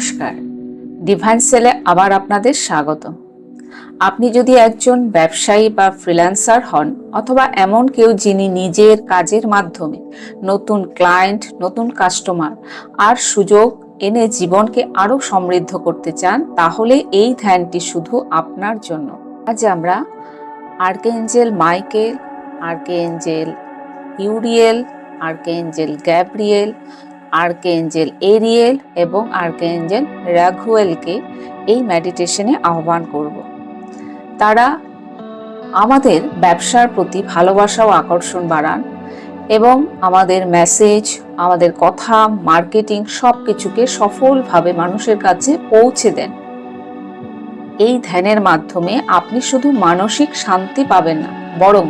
নমস্কার। ডিভাইন সেলে আবার আপনাদের স্বাগত আপনি যদি একজন ব্যবসায়ী বা ফ্রিল্যান্সার হন অথবা এমন কেউ যিনি নিজের কাজের মাধ্যমে নতুন ক্লায়েন্ট নতুন কাস্টমার আর সুযোগ এনে জীবনকে আরও সমৃদ্ধ করতে চান, তাহলে এই ধ্যানটি শুধু আপনার জন্য। আজ আমরা archangel Michael archangel Uriel archangel Gabriel archangel Ariel এবং আর্কেঞ্জেল রাঘুয়েলকে এই মেডিটেশনে আহ্বান করব। তারা আমাদের ব্যবসার প্রতি ভালোবাসা ও আকর্ষণ বাড়ান এবং আমাদের মেসেজ আমাদের কথা মার্কেটিং সব কিছুকে সফলভাবে মানুষের কাছে পৌঁছে দেন। এই ধ্যানের মাধ্যমে আপনি শুধু মানসিক শান্তি পাবেন না, বরং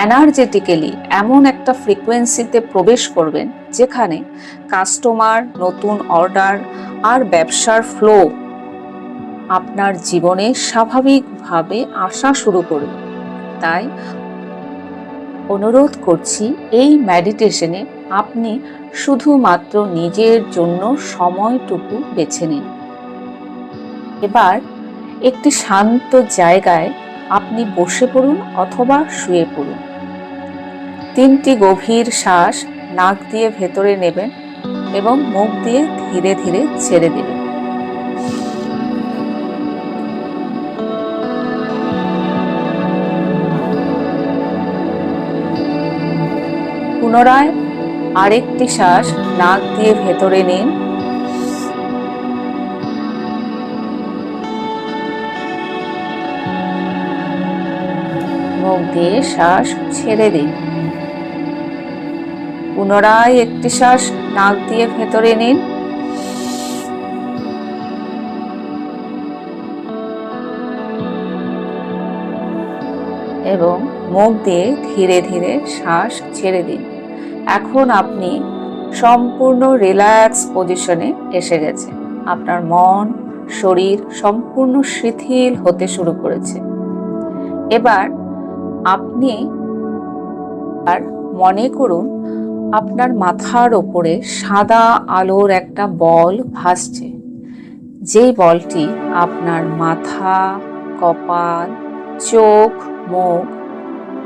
এনার্জেটিক্যালি এমন একটা ফ্রিকোয়েন্সিতে প্রবেশ করবেন যেখানে কাস্টমার নতুন অর্ডার আর ব্যবসার ফ্লো আপনার জীবনে স্বাভাবিকভাবে আসা শুরু করবে। তাই অনুরোধ করছি, এই মেডিটেশনে আপনি শুধুমাত্র নিজের জন্য সময়টুকু বেছে নিন। এবার একটি শান্ত জায়গায় আপনি বসে পড়ুন অথবা শুয়ে পড়ুন। তিনটি গভীর শ্বাস নাক দিয়ে ভেতরে নেবেন এবং মুখ দিয়ে ধীরে ধীরে ছেড়ে দেবেন। পুনরায় আরেকটি শ্বাস নাক দিয়ে ভেতরে নিন। মুখ দিয়ে শ্বাস ছেড়ে দিন। পুনরায় একটি শ্বাস নাক দিয়ে ভেতরে নিন। এবং মুখ দিয়ে ধীরে ধীরে শ্বাস ছেড়ে দিন। এখন আপনি সম্পূর্ণ রিল্যাক্স পজিশনে এসে গেছে আপনার মন, শরীর সম্পূর্ণ শিথিল হতে শুরু করেছে। এবার আপনি আর মনে করুন আপনার মাথার ওপরে সাদা আলোর একটা বল ভাসছে। যেই বলটি আপনার মাথা, কপাল, চোখ, মুখ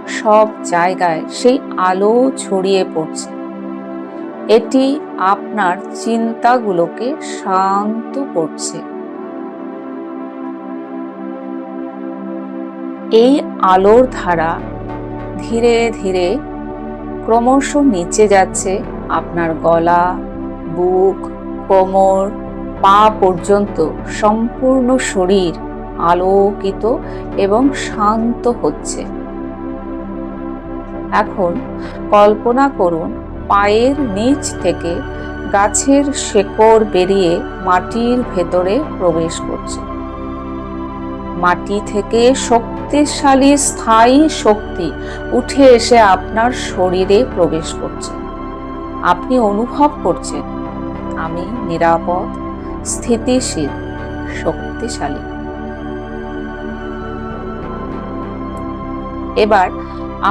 সব জায়গায় সেই আলো ছড়িয়ে পড়ছে। এটি আপনার চিন্তাগুলোকে শান্ত করছে। এই আলোর ধারা ধীরে ধীরে ক্রমশ নিচে যাচ্ছে আপনার গলা, বুক, কোমর, পা পর্যন্ত সম্পূর্ণ শরীর আলোকিত এবং শান্ত হচ্ছে। এখন কল্পনা করুন, পায়ের নিচ থেকে গাছের শেকড় বেরিয়ে মাটির ভেতরে প্রবেশ করছে। মাটি থেকে শক্তিশালী, স্থায়ী শক্তি উঠে এসে আপনার শরীরে প্রবেশ করছে। আপনি অনুভব করছেন, আমি নিরাপদ, স্থিতিশীল, শক্তিশালী। এবার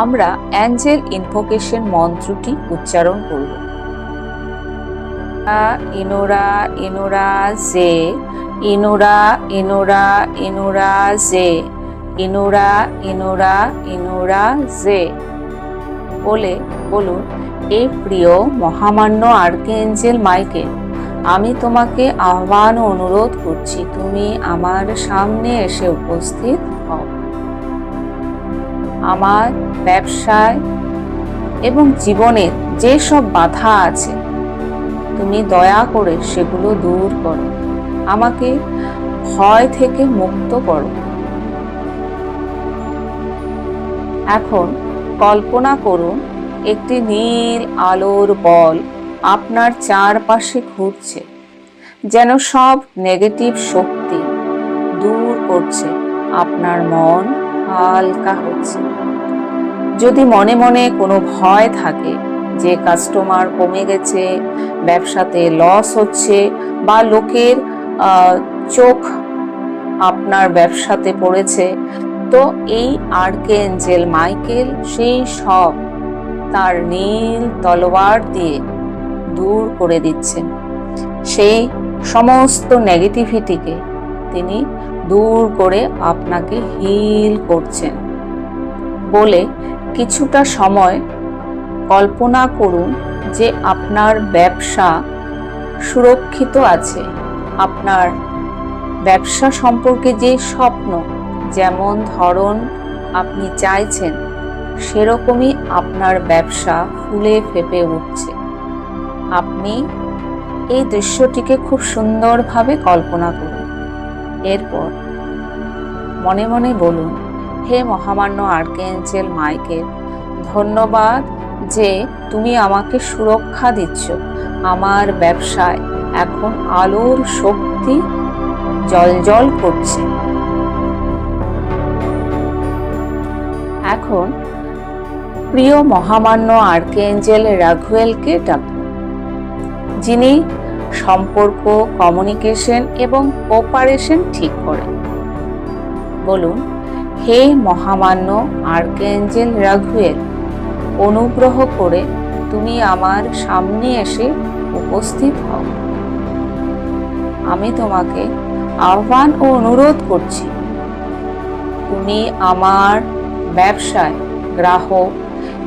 আমরা অ্যাঞ্জেল ইনভোকেশন মন্ত্রটি উচ্চারণ করব। ইনোরা ইনোরা জে, ইনোরা ইনোরা ইনোরা, জে। ইনোরা ইনোরা ইনোরা জে বলে, বলুন, এ প্রিয় মহামান্য আর্কেঞ্জেল মাইকেল আমি তোমাকে আহ্বান অনুরোধ করছি, তুমি আমার সামনে এসে উপস্থিত হও। আমার ব্যবসায় এবং জীবনের যেসব বাধা আছে, তুমি দয়া করে সেগুলো দূর করো। আমাকে ভয় থেকে মুক্ত করো। এখন কল্পনা করুন, একটি নীল আলোর বল আপনার চারপাশে ঘুরছে, যেন সব নেগেটিভ শক্তি দূর করছে, আপনার মন হালকা হচ্ছে। যদি মনে মনে কোনো ভয় থাকে যে কাস্টমার কমে গেছে, ব্যবসাতে লস হচ্ছে বা লোকের চোখ আপনার ব্যবসাতে পড়েছে তো এই আর্কেঞ্জেল মাইকেল সেই সব তার নীল তলোয়ার দিয়ে দূর করে দিচ্ছেন। সেই সমস্ত নেগেটিভিটিকে তিনি দূর করে আপনাকে হিল করছেন বলে কিছুটা সময় কল্পনা করুন যে আপনার ব্যবসা সুরক্ষিত আছে। আপনার ব্যবসা সম্পর্কে যে স্বপ্ন যেমন ধরন আপনি চাইছেন, সেরকমই আপনার ব্যবসা ফুলে ফেপে উঠছে। আপনি এই দৃশ্যটিকে খুব সুন্দরভাবে কল্পনা করুন। এরপর মনে মনে বলুন, হে মহামান্য আর্কেঞ্জেল মাইকেল, ধন্যবাদ যে তুমি আমাকে সুরক্ষা দিচ্ছ। আমার ব্যবসায় এখন আলোর শক্তি জলজল করছে। এখন প্রিয় মহামান্য আর্কেঞ্জেল রাঘুয়েলকে ডাকুন যিনি সম্পর্ক, কমিউনিকেশন এবং কোপারেশন ঠিক করেন। বলুন, হে মহামান্য আর্কেঞ্জেল রাঘুয়েল, অনুগ্রহ করে তুমি আমার সামনে এসে উপস্থিত হও। আমি তোমাকে আহ্বান ও অনুরোধ করছি, তুমি আমার ব্যবসায়, গ্রাহক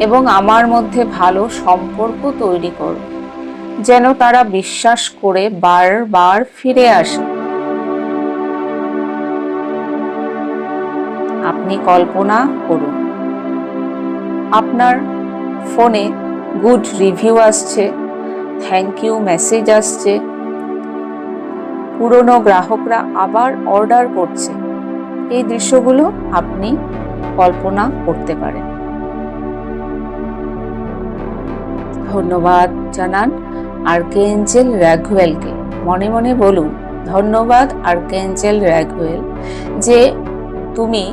এবং আমার মধ্যে ভালো সম্পর্ক তৈরি করো যেন তারা বিশ্বাস করে বারবার ফিরে আসে। আপনি কল্পনা করুন, আপনার ফোনে গুড রিভিউ আসছে, থ্যাংক ইউ মেসেজ আসছে, পুরনো গ্রাহকরা আবার অর্ডার করছে, এই দৃশ্যগুলো আপনি কল্পনা করতে পারেন ধন্যবাদ জানান আর্কেঞ্জেল র্যাঘুয়েলকে মনে মনে বলুন, ধন্যবাদ আর্কেঞ্জেল র্যাঘুয়েল যে তুমি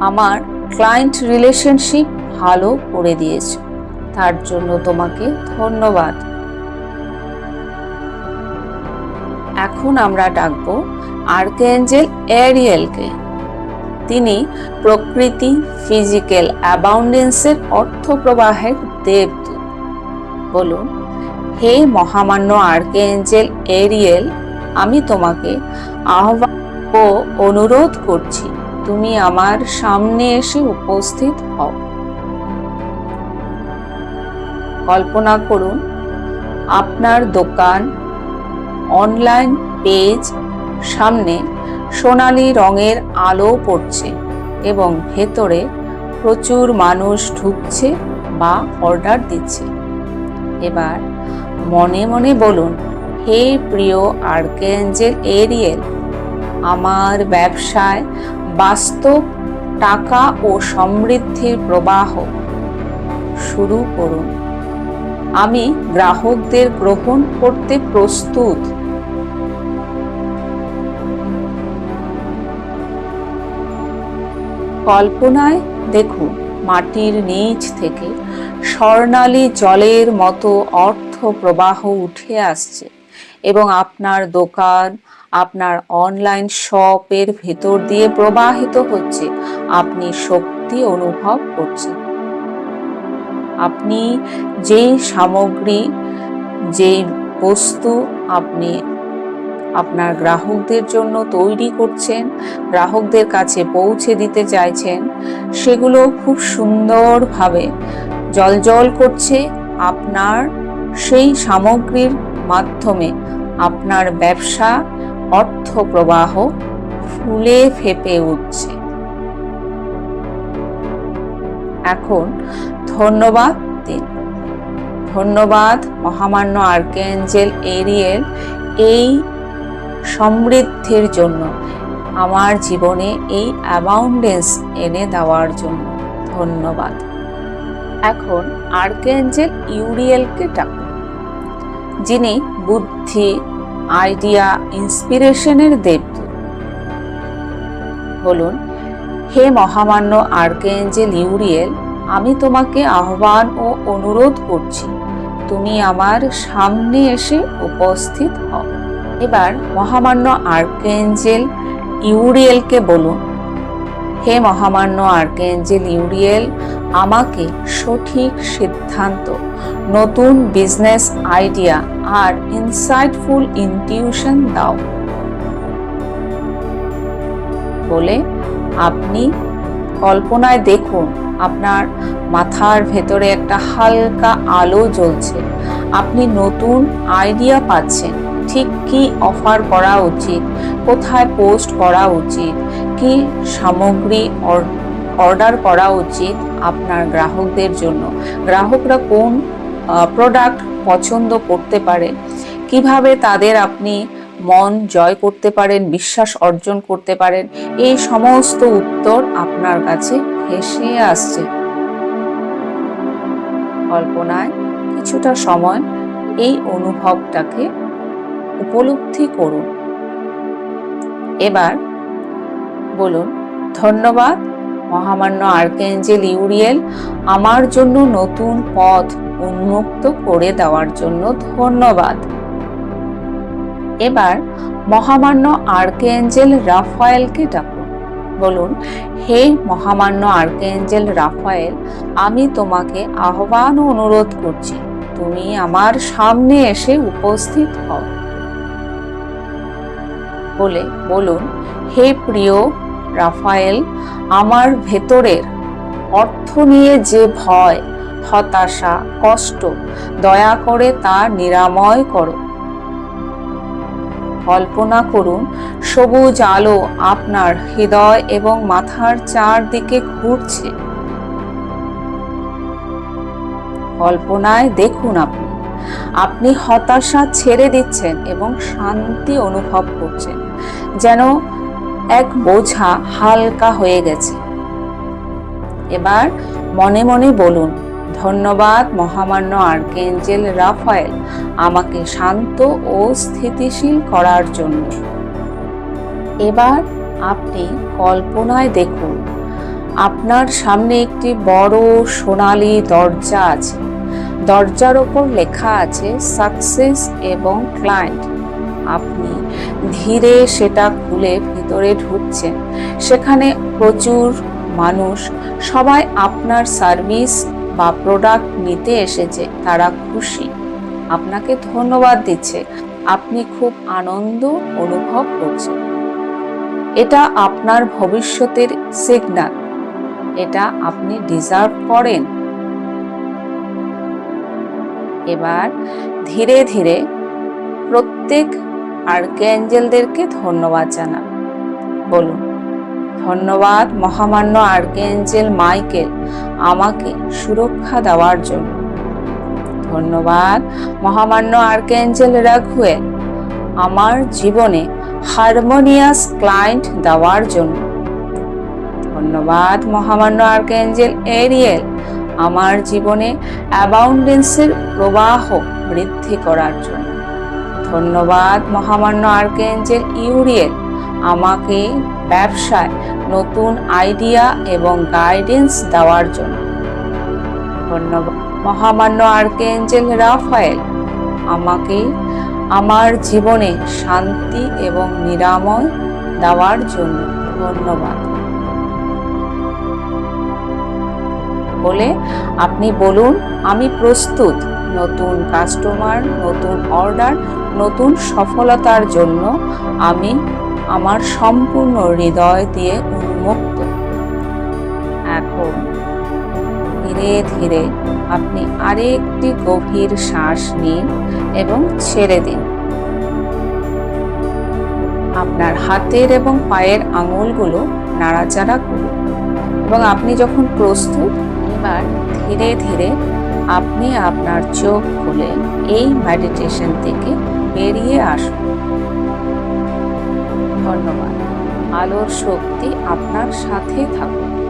আমার ক্লায়েন্ট রিলেশনশিপ ভালো করে দিয়েছ। তার জন্য তোমাকে ধন্যবাদ। এখন আমরা ডাকবো আর্কেঞ্জেল এরিয়েলকে তিনি প্রকৃতি ফিজিক্যাল অ্যাবাউন্ডেন্সের অর্থ প্রবাহের দেবদূত বলুন, হে মহামান্য আর্কেঞ্জেল এরিয়েল আমি তোমাকে আহ্বান ও অনুরোধ করছি, তুমি আমার সামনে এসে উপস্থিত হও। কল্পনা করুন, আপনার দোকান অনলাইন পেজ সামনে সোনালি রঙের আলো পড়ছে এবং ভেতরে প্রচুর মানুষ ঢুকছে বা অর্ডার দিচ্ছে। এবার মনে মনে বলুন, হে প্রিয় আর্কেঞ্জেল এরিয়েল, আমার ব্যবসায় বাস্তব টাকা ও সমৃদ্ধির প্রবাহ। শুরু করুন। আমি গ্রাহকদের গ্রহণ করতে প্রস্তুত। কল্পনায় দেখুন মাটির নিচ থেকে স্বর্ণালী জলের মতো অর্থ প্রবাহ উঠে আসছে এবং আপনার দোকান, আপনার অনলাইন শপের ভেতর দিয়ে প্রবাহিত হচ্ছে। আপনি শক্তি অনুভব করছেন। আপনি যেই সামগ্রী, যেই বস্তু আপনি আপনার গ্রাহকদের জন্য তৈরি করছেন, গ্রাহকদের কাছে পৌঁছে দিতে চাইছেন, সেগুলো খুব সুন্দরভাবে জলজল করছে আপনার সেই সামগ্রীর মাধ্যমে। আপনার ব্যবসা অর্থ প্রবাহ ফুলে ফেপে উঠছে। এখন ধন্যবাদ দিন। ধন্যবাদ মহামান্য আর্কেঞ্জেল এরিয়েল এই সমৃদ্ধির জন্য, আমার জীবনে এই অ্যাবাউন্ডেন্স এনে দেওয়ার জন্য। ধন্যবাদ। এখন আর্কেঞ্জেল ইউরিয়েলকে ডাকুন যিনি বুদ্ধি আইডিয়া ইন্সপিরেশনের দেবদূত। বলুন, হে মহামান্য আর্কেঞ্জেল ইউরিয়েল, আমি তোমাকে আহ্বান ও অনুরোধ করছি, তুমি আমার সামনে এসে উপস্থিত হও। এবার মহামান্য আর্কেঞ্জেল ইউরিয়েলকে বলুন। হে মহামান্য আর্কেঞ্জেল ইউরিয়েল, আমাকে সঠিক সিদ্ধান্ত, নতুন বিজনেস আইডিয়া আর ইনসাইটফুল ইনটিউশন দাও। বলে আপনি কল্পনায় দেখুন, আপনার মাথার ভেতরে একটা হালকা আলো জ্বলছে। আপনি নতুন আইডিয়া পাচ্ছেন। ঠিক কি অফার করা উচিত? কোথায় পোস্ট করা উচিত? কি সামগ্রী অর্ডার করা উচিত আপনার গ্রাহকদের জন্য? গ্রাহকরা কোন প্রোডাক্ট পছন্দ করতে পারে? কীভাবে তাদের আপনি মন জয় করতে পারেন, বিশ্বাস অর্জন করতে পারেন? এই সমস্ত উত্তর আপনার কাছে ভেসে আসছে। কল্পনায় কিছুটা সময় এই অনুভবটাকে উপলব্ধি করুন। এবার বলুন, ধন্যবাদ, মহামান্য আর্কেঞ্জেল ইউরিয়েল আমার জন্য নতুন পথ উন্মুক্ত করে দেওয়ার জন্য ধন্যবাদ। এবার মহামান্য আর্কেঞ্জেল রাফায়েলকে ডাকুন। বলুন, হে মহামান্য আর্কেঞ্জেল রাফায়েল, আমি তোমাকে আহ্বান অনুরোধ করছি, তুমি আমার সামনে এসে উপস্থিত হও। বলে বলুন, হে প্রিয় রাফায়েল, আমার ভেতরের অর্থ নিয়ে যে ভয়, হতাশা, কষ্ট, দয়া করে তা নিরাময় করো। কল্পনা করুন, সবুজ আলো আপনার হৃদয় এবং মাথার চারদিকে ঘুরছে। কল্পনায় দেখুন আপনি আপনি হতাশা ছেড়ে দিচ্ছেন এবং শান্তি অনুভব করছেন। যেন এক বোঝা হালকা হয়ে গেছে। এবার মনে মনে বলুন, ধন্যবাদ মহামান্য আর্কেঞ্জেল রাফায়েল আমাকে শান্ত ও স্থিতিশীল করার জন্য। এবার আপনি কল্পনায় দেখুন, আপনার সামনে একটি বড় সোনালি দরজা আছে। দরজার ওপর লেখা আছে সাকসেস এবং ক্লায়েন্ট। আপনি ধীরে সেটা খুলে ভিতরে ঢুকছেন সেখানে প্রচুর মানুষ, সবাই আপনার সার্ভিস বা প্রোডাক্ট নিতে এসেছে, তারা খুশি। আপনাকে ধন্যবাদ দিচ্ছে। আপনি খুব আনন্দ অনুভব করছেন। এটা আপনার ভবিষ্যতের সিগনাল এটা আপনি ডিজার্ভ করেন। এবার ধীরে ধীরে প্রত্যেক আর্কেঞ্জেলদেরকে ধন্যবাদ জানান। বলুন, ধন্যবাদ মহামান্য আর্কেঞ্জেল মাইকেল আমাকে সুরক্ষা দেওয়ার জন্য। ধন্যবাদ মহামান্য আর্কেঞ্জেল রাঘুয়েল আমার জীবনে হারমোনিয়াস ক্লায়েন্ট দেওয়ার জন্য। ধন্যবাদ মহামান্য আর্কেঞ্জেল এরিয়েল আমার জীবনে অ্যাবাউন্ডেন্সের প্রবাহ বৃদ্ধি করার জন্য। ধন্যবাদ, মহামান্য আর্কেঞ্জেল ইউরিয়েল। আমাকে ব্যবসায় নতুন আইডিয়া এবং গাইডেন্স দেওয়ার জন্য। ধন্যবাদ, মহামান্য আর্কেঞ্জেল রাফায়েল। আমাকে আমার জীবনে শান্তি এবং নিরাময় দেওয়ার জন্য ধন্যবাদ। বলে আপনি বলুন, আমি প্রস্তুত। নতুন কাস্টমার নতুন অর্ডার নতুন সফলতার জন্য আমি আমার সম্পূর্ণ হৃদয় দিয়ে উন্মুক্ত। এখন ধীরে ধীরে আপনি আরেকটি গভীর শ্বাস নিন এবং ছেড়ে দিন। আপনার হাতের এবং পায়ের আঙুলগুলো নাড়াচাড়া করুন এবং আপনি যখন প্রস্তুত, এবার ধীরে ধীরে আপনি আপনার চোখ খুলে এই মেডিটেশন থেকে বেরিয়ে আসুন। ধন্যবাদ। আলোর শক্তি আপনার সাথে থাকুন